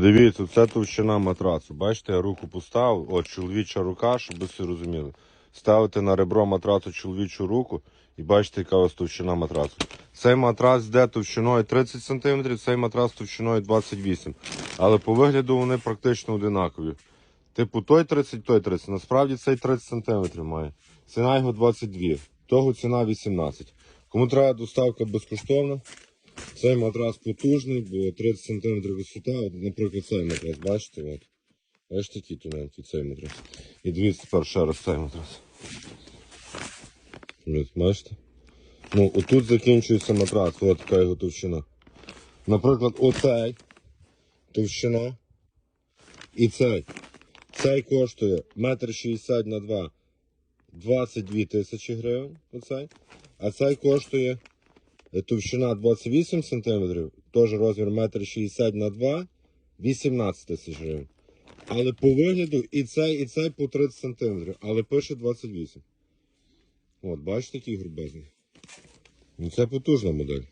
Дивіться, це товщина матрацу. Бачите, я руку поставив, от чоловіча рука, щоб ви всі розуміли. Ставите на ребро матрацу чоловічу руку і бачите, яка у вас товщина матрацу. Цей матрац йде товщиною 30 см, цей матрац товщиною 28 Але по вигляду вони практично одинакові. Типу той 30, той 30. Насправді цей 30 см має. Ціна його 22, того ціна 18. Кому треба доставка безкоштовна, цей матрас потужний, бо 30 см висота, от, наприклад, цей матрас, бачите? От. Бачите, який тоненький цей матрас. І дивіться тепер ще раз цей матрас. Бачите? Ну, отут закінчується матрас, от така його товщина. Наприклад, оцей товщина і цей. Цей коштує 1,60 на 2 22 тисячі гривень. Оцей. А цей коштує товщина 28 см, теж розмір 1,60 на 2 18 тисяч гривень. Але по вигляду і цей, і цей по 30 см, але пише 28. От, бачите, який грубезний. Ну це потужна модель.